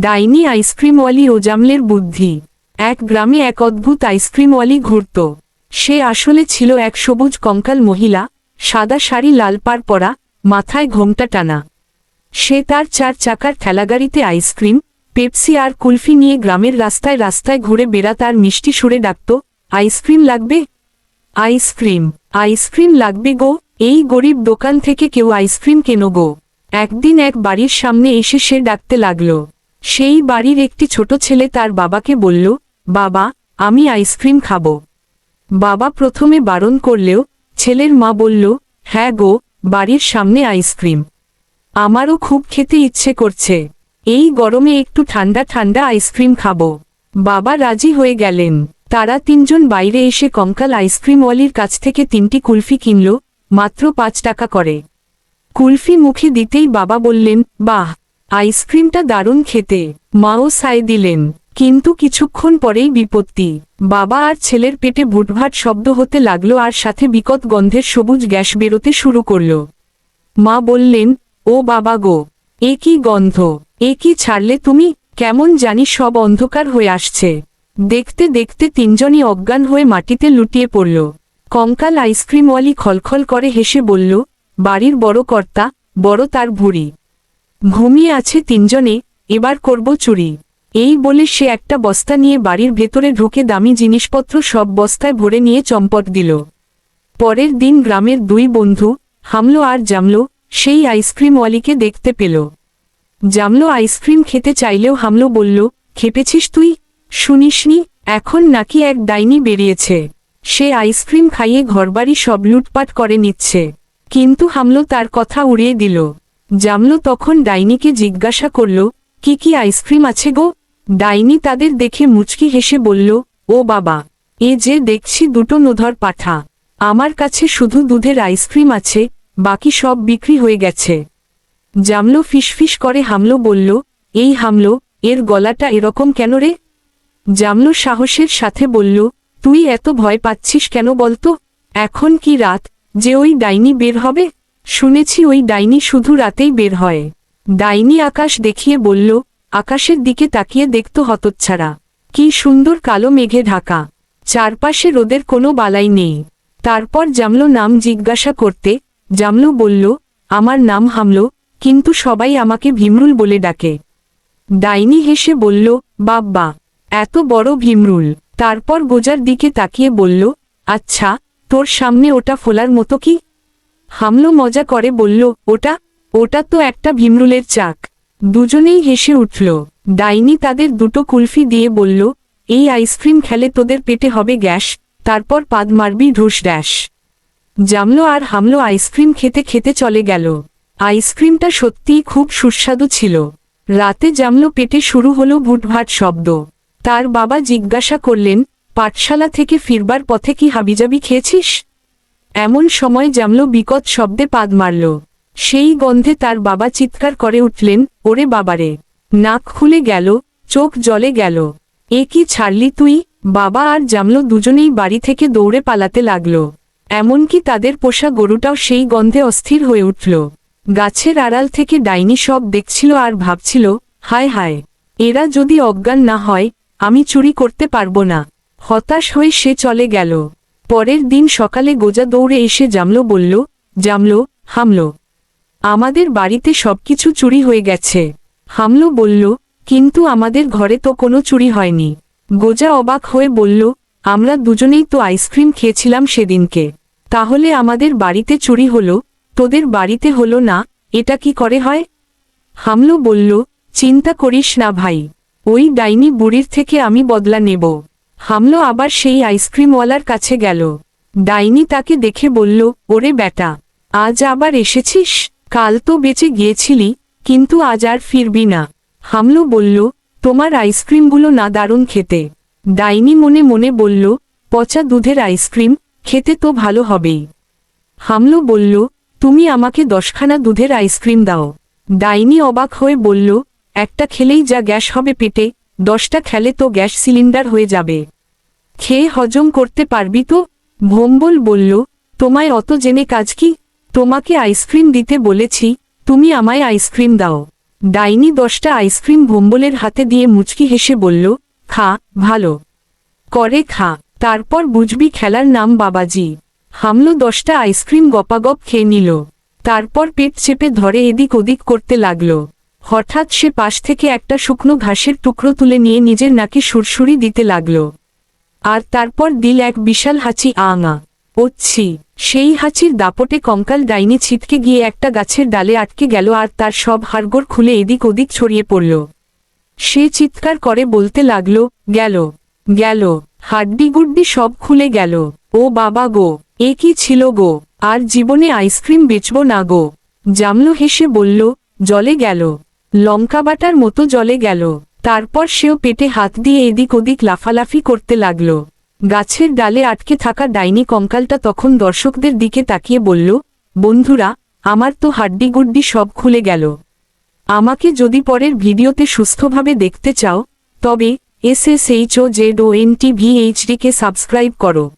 ডাইনি আইসক্রিমওয়ালি ও জামলের বুদ্ধি। এক গ্রামে এক অদ্ভুত আইসক্রিমওয়ালি ঘুরত। সে আসলে ছিল এক সবুজ কঙ্কাল মহিলা, সাদা শাড়ি, লাল পাড় পরা মাথায় ঘোমটা টানা। সে তার চার চাকার ঠেলাগাড়িতে আইসক্রিম, পেপসি আর কুলফি নিয়ে গ্রামের রাস্তায় রাস্তায় ঘুরে বেড়া তার মিষ্টি সুরে ডাকত, আইসক্রিম লাগবে? আইসক্রিম আইসক্রিম লাগবে গো, এই গরিব দোকান থেকে কেউ আইসক্রিম কেন গো? একদিন এক বাড়ির সামনে এসে সে ডাকতে লাগল। সেই বাড়ির একটি ছোট ছেলে তার বাবাকে বলল, বাবা, আমি আইসক্রিম খাব। বাবা প্রথমে বারণ করলেও ছেলের মা বলল হ্যাঁ গো, বাড়ির সামনে আইসক্রিম। আমারও খুব খেতে ইচ্ছে করছে। এই গরমে একটু ঠান্ডা ঠান্ডা আইসক্রিম খাব। বাবা রাজি হয়ে গেলেন। তারা তিনজন বাইরে এসে কঙ্কাল আইসক্রিমওয়ালির কাছ থেকে তিনটি কুলফি কিনল, মাত্র পাঁচ টাকা করে। কুলফি মুখে দিতেই বাবা বললেন, বাহ আইসক্রিমটা দারুণ খেতে। মাও সায় দিলেন। কিন্তু কিছুক্ষণ পরেই বিপত্তি। বাবা আর ছেলের পেটে ভুটভাট শব্দ হতে লাগল আর সাথে বিকট গন্ধের সবুজ গ্যাস বেরোতে শুরু করল। মা বললেন, ও বাবা গো, এ কি গন্ধ? এ কি ছাড়লে তুমি? কেমন জানি সব অন্ধকার হয়ে আসছে। দেখতে দেখতে তিনজনই অজ্ঞান হয়ে মাটিতে লুটিয়ে পড়ল। কঙ্কাল আইসক্রিমওয়ালি খলখল করে হেসে বলল, বাড়ির বড় কর্তা, বড় তার ভুড়ি। ঘুমিয়ে আছে তিনজনে, এবার করব চুরি। এই বলে সে একটা বস্তা নিয়ে বাড়ির ভেতরে ঢুকে দামি জিনিসপত্র সব বস্তায় ভরে নিয়ে চম্পট দিল। পরের দিন গ্রামের দুই বন্ধু, হামলো আর জামলো, সেই আইসক্রিমওয়ালিকে দেখতে পেল। জামলো আইসক্রিম খেতে চাইলেও হামলো বলল, খেপেছিস তুই? শুনিসনি, এখন নাকি এক ডাইনি বেরিয়েছে। সে আইসক্রিম খাইয়ে ঘরবাড়ি সব লুটপাট করে নিচ্ছে। কিন্তু হামলো তার কথা উড়িয়ে দিল। জামলো তখন ডাইনিকে জিজ্ঞাসা করল, কি কি আইসক্রিম আছে গো? ডাইনি তাদের দেখে মুচকি হেসে বলল, ও বাবা, এ যে দেখছি দুটো নোধর পাঠা। আমার কাছে শুধু দুধের আইসক্রিম আছে, বাকি সব বিক্রি হয়ে গেছে। জামলো ফিসফিস করে হামলো বলল, এই হামলো, এর গলাটা এরকম কেন রে? জামলো সাহসের সাথে বলল, তুই এত ভয় পাচ্ছিস কেন বলতো? এখন কি রাত? যে ওই ডাইনি বের হবে? শুনেছি ওই ডাইনি শুধু রাতেই বের হয়। ডাইনি আকাশ দেখিয়ে বলল, আকাশের দিকে তাকিয়ে দেখত হতচ্ছাড়া। কি সুন্দর কালো মেঘে ঢাকা। চারপাশে রোদের কোনো বালাই নেই। তারপর জামলো নাম জিজ্ঞাসা করতে, জামলো বলল, আমার নাম হামলো, কিন্তু সবাই আমাকে ভীমরুল বলে ডাকে। ডাইনি হেসে বলল, বাব্বা, এত বড় ভীমরুল। তারপর গোজার দিকে তাকিয়ে বলল আচ্ছা তোর সামনে ওটা ফোলার মতো কি? হামলো মজা করে বলল, ওটা ওটা তো একটা ভীমরুলের চাক। দুজনেই হেসে উঠল। ডাইনি তাদের দুটো কুলফি দিয়ে বলল, এই আইসক্রিম খেলে তোদের পেটে হবে গ্যাস, তারপর পাদ মারবি ঢুস ড্যাশ। জামলো আর হামলো আইসক্রিম খেতে খেতে চলে গেল। আইসক্রিমটা সত্যিই খুব সুস্বাদু ছিল। রাতে জামলো পেটে শুরু হলো ভুটভাট শব্দ। তার বাবা জিজ্ঞাসা করলেন, পাঠশালা থেকে ফিরবার পথে কি হাবিজাবি খেয়েছিস? এমন সময় জামলো বিকট শব্দে পাদ মারল। সেই গন্ধে তার বাবা চিৎকার করে উঠলেন, ওরে বাবারে! নাক খুলে গেল, চোখ জলে গেল। এ কি ছাড়লি তুই? বাবা আর জামলো দুজনেই বাড়ি থেকে দৌড়ে পালাতে লাগল। এমনকি তাদের পোষা গরুটাও সেই গন্ধে অস্থির হয়ে উঠল। গাছের আড়াল থেকে ডাইনি সব দেখছিল আর ভাবছিল, হায় হায়, এরা যদি অজ্ঞান না হয়, আমি চুরি করতে পারব না। হতাশ হয়ে সে চলে গেল। পরের দিন সকালে গোজা দৌড়ে এসে জামলো বলল, জামলো, হামলো। আমাদের বাড়িতে সবকিছু চুরি হয়ে গেছে। হামলো বলল, কিন্তু আমাদের ঘরে তো কোনো চুরি হয়নি। গোজা অবাক হয়ে বলল, আমরা দুজনেই তো আইসক্রিম খেয়েছিলাম সেদিনকে। তাহলে আমাদের বাড়িতে চুরি হলো, তোদের বাড়িতে হলো না, এটা কি করে হয়? হামলো বলল, চিন্তা করিস না ভাই, ওই ডাইনি বুড়ির থেকে আমি বদলা নেব। হামলো আবার সেই আইসক্রিমওয়ালার কাছে গেল। ডাইনি তাকে দেখে বলল, ওরে বেটা আজ আবার এসেছিস? কাল তো বেঁচে গিয়েছিলি, কিন্তু আজ আর ফিরবি না। হামলো বলল, তোমার আইসক্রিমগুলো না দারুণ খেতে। ডাইনি মনে মনে বলল, পচা দুধের আইসক্রিম, খেতে তো ভালো হবেই। হামলো বলল, তুমি আমাকে দশখানা দুধের আইসক্রিম দাও। ডাইনি অবাক হয়ে বলল, একটা খেলেই যা গ্যাস হবে পেটে দশটা খেলে তো গ্যাস সিলিন্ডার হয়ে যাবে। খেয়ে হজম করতে পারবি তো? ভোম্বল বলল, তোমায় অত জেনে কাজ কি? তোমাকে আইসক্রিম দিতে বলেছি, তুমি আমায় আইসক্রিম দাও। ডাইনি দশটা আইসক্রিম ভোম্বলের হাতে দিয়ে মুচকি হেসে বলল, খা, ভালো। করে খা। তারপর বুঝবি খেলার নাম বাবাজি। হামলো দশটা আইসক্রিম গপাগপ খেয়ে নিল। তারপর পেট চেপে ধরে এদিক ওদিক করতে লাগল। হঠাৎ সে পাশ থেকে একটা শুকনো ঘাসের টুকরো তুলে নিয়ে নিজের নাকে সুরসুরি দিতে লাগল। আর তারপর দিল এক বিশাল হাঁচি আঙা। ওচ্ছি, সেই হাঁচির দাপটে কঙ্কাল ডাইনি ছিটকে গিয়ে একটা গাছের ডালে আটকে গেল আর তার সব হাড়গোড় খুলে এদিক ওদিক ছড়িয়ে পড়ল। সে চিৎকার করে বলতে লাগল, গেল গেল হাড্ডি গুড্ডি সব খুলে গেল। ও বাবা গো, এ কি ছিল গো? আর জীবনে আইসক্রিম বেচব না গো? জামলো হেসে বলল, জলে গেল। লঙ্কা বাটার মতো জলে গেল। তারপর সেও পেটে হাত দিয়ে এদিক ওদিক লাফালাফি করতে লাগল। গাছের ডালে আটকে থাকা ডাইনি কঙ্কালটা তখন দর্শকদের দিকে তাকিয়ে বলল, বন্ধুরা, আমার তো হাড্ডি গুড্ডি সব খুলে গেল। আমাকে যদি পরের ভিডিওতে সুস্থভাবে দেখতে চাও, তবে S S H O Z O N T V subscribe করো।